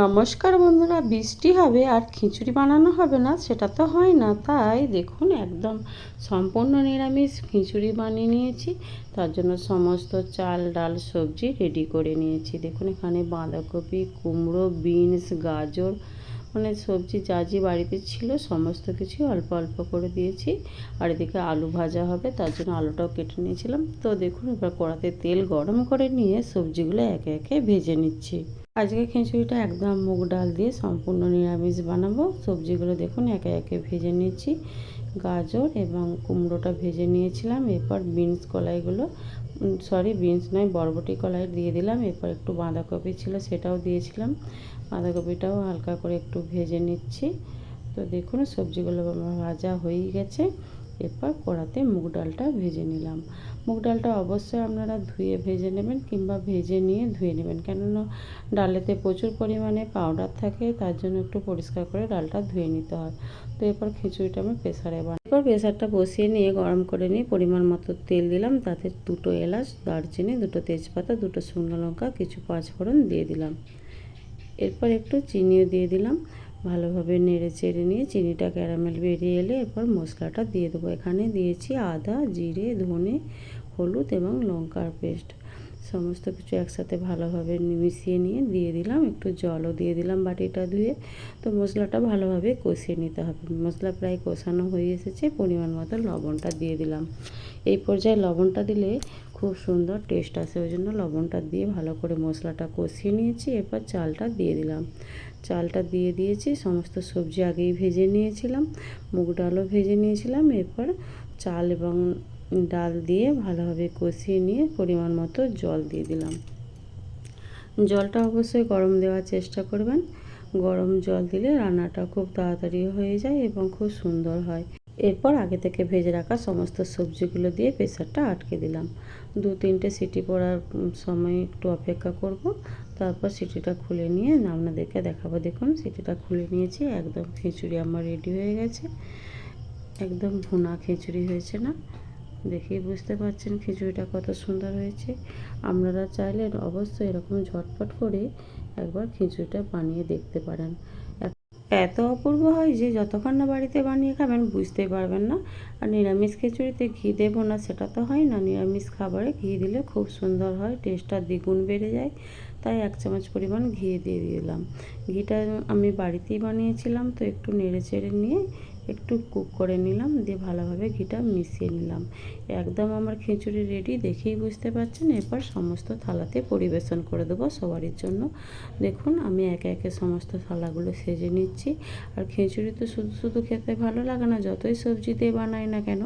নমস্কার বন্ধুরা, বৃষ্টি হবে আর খিচুড়ি বানানো হবে না, সেটা তো হয় না। তাই দেখুন, একদম সম্পূর্ণ নিরামিষ খিচুড়ি বানিয়ে নিয়েছি। তার জন্য সমস্ত চাল, ডাল, সবজি রেডি করে নিয়েছি। দেখুন, এখানে বাঁধাকপি, কুমড়ো, বিনস, গাজর মানে সবজি যা যে বাড়িতে ছিল, সমস্ত কিছু অল্প অল্প করে দিয়েছি। আর এদিকে আলু ভাজা হবে, তার জন্য আলুটাও কেটে নিয়েছিলাম। তো দেখুন, এবার কড়াতে তেল গরম করে নিয়ে সবজিগুলো একে একে ভেজে নিচ্ছি। আজকে খিচুড়িটা একদম মুগ ডাল দিয়ে সম্পূর্ণ নিরামিষ বানাবো। সবজিগুলো দেখুন, একে একে ভেজে নিচ্ছি। গাজর এবং কুমড়োটা ভেজে নিয়েছিলাম। এরপর বিনস কলাইগুলো সরি বিনস নয়, বরবটি কলাই দিয়ে দিলাম। এরপর একটু বাঁধাকপি ছিল, সেটাও দিয়েছিলাম। বাঁধাকপিটাও হালকা করে একটু ভেজে নিচ্ছি। তো দেখুন, সবজিগুলো ভাজা হয়ে গেছে। এরপর কড়াতে মুগ ডালটা ভেজে নিলাম। মুগ ডালটা অবশ্যই আপনারা ধুয়ে ভেজে নেবেন কিংবা ভেজে নিয়ে ধুয়ে নেবেন। কেননা ডালেতে প্রচুর পরিমাণে পাউডার থাকে, তার জন্য একটু পরিষ্কার করে ডালটা ধুয়ে নিতে হয়। তো এরপর খিচুড়িটা আমি প্রেসারে বানাই এরপর প্রেসারটা বসিয়ে নিয়ে গরম করে নিয়ে পরিমাণ মতো তেল দিলাম। তাতে দুটো এলাচ, দারচিনি, দুটো তেজপাতা, দুটো শুকনো লঙ্কা, কিছু পাঁচফোড়ন দিয়ে দিলাম। এরপর একটু চিনিও দিয়ে দিলাম। ভালোভাবে নেড়ে চেড়ে নিয়ে চিনিটা ক্যারামেল বেরিয়ে এলে এরপর মশলাটা দিয়ে দেবো। এখানে দিয়েছি আদা, জিরে, ধনে, হলুদ এবং লঙ্কার পেস্ট। সমস্ত কিছু একসাথে ভালোভাবে মিশিয়ে নিয়ে দিয়ে দিলাম। একটু জলও দিয়ে দিলাম বাটিটা ধুয়ে। তো মশলাটা ভালোভাবে কষিয়ে নিতে হবে। মশলা প্রায় কষানো হয়ে এসেছে, পরিমাণ মতো লবণটা দিয়ে দিলাম। এই পর্যায়ে লবণটা দিলে খুব সুন্দর টেস্ট আসে। ওই জন্য লবণটা দিয়ে ভালো করে মশলাটা কষিয়ে নিয়েছি। এরপর চালটা দিয়ে দিলাম। চালটা দিয়ে দিয়েছি, সমস্ত সবজি আগেই ভেজে নিয়েছিলাম, মুগ ডালও ভেজে নিয়েছিলাম। এরপর চাল এবং ডাল দিয়ে ভালোভাবে কষিয়ে নিয়ে পরিমাণ মতো জল দিয়ে দিলাম। জলটা অবশ্যই গরম দেওয়ার চেষ্টা করবেন। গরম জল দিলে রান্নাটা খুব তাড়াতাড়ি হয়ে যায় এবং খুব সুন্দর হয়। এরপর আগে থেকে ভেজে রাখা সমস্ত সবজিগুলো দিয়ে প্রেশারটা আটকে দিলাম। দু তিনটে সিটি পড়ার সময় একটু অপেক্ষা করব। তারপর সিটিটা খুলে নিয়ে আপনাদেরকে দেখাবো। দেখুন, সিটিটা খুলে নিয়েছি, একদম খিচুড়ি আমার রেডি হয়ে গেছে। একদম ভুনা খিচুড়ি হয়েছে না? দেখেই বুঝতে পারছেন খিচুড়িটা কত সুন্দর হয়েছে। আপনারা চাইলে অবশ্যই এরকম ঝটপট করে একবার খিচুড়িটা বানিয়ে দেখতে পারেন। এত অপূর্ব হয় যে যতক্ষণ না বাড়িতে বানিয়ে খাবেন বুঝতে পারবেন না। আর নিরামিষ খিচুড়িতে ঘি দেবো না, সেটা তো হয় না। নিরামিষ খাবারে ঘি দিলে খুব সুন্দর হয়, টেস্টটা দ্বিগুণ বেড়ে যায়। তাই এক চামচ পরিমাণ ঘি দিয়ে দিলাম। ঘিটা আমি বাড়িতেই বানিয়েছিলাম, তো একটু নেড়ে চেড়ে নিয়ে একটু কুক করে নিলাম, দিয়ে ভালোভাবে ঘিটা মিশিয়ে নিলাম। একদম আমার খিচুড়ি রেডি দেখেই বুঝতে পারছেন? এরপর সমস্ত থালাতে পরিবেশন করে দেবো সবারই জন্য। দেখুন, আমি একে একে সমস্ত থালাগুলো সেজে নিচ্ছি। আর খিচুড়ি তো শুধু শুধু খেতে ভালো লাগে না, যতই সবজি দিয়ে বানাই না কেন,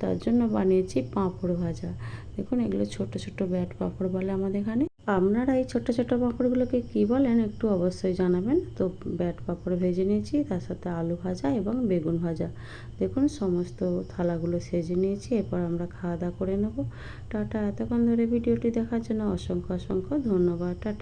তার জন্য বানিয়েছি পাঁপড় ভাজা। দেখুন, এগুলো ছোট ছোট ব্যাট পাঁপড় বলে আমাদের এখানে। আপনারা এই ছোটো ছোটো পাঁপড়গুলোকে কী বলেন একটু অবশ্যই জানাবেন। তো ব্যাট পাঁপড় ভেজে নিয়েছি, তার সাথে আলু ভাজা এবং বেগুন ভাজা। দেখুন, সমস্ত থালাগুলো সেজে নিয়েছি, এরপর আমরা খাওয়া দাওয়া করে নেব। টাটা, এতক্ষণ ধরে ভিডিওটি দেখার জন্য অসংখ্য অসংখ্য ধন্যবাদ। টাটা।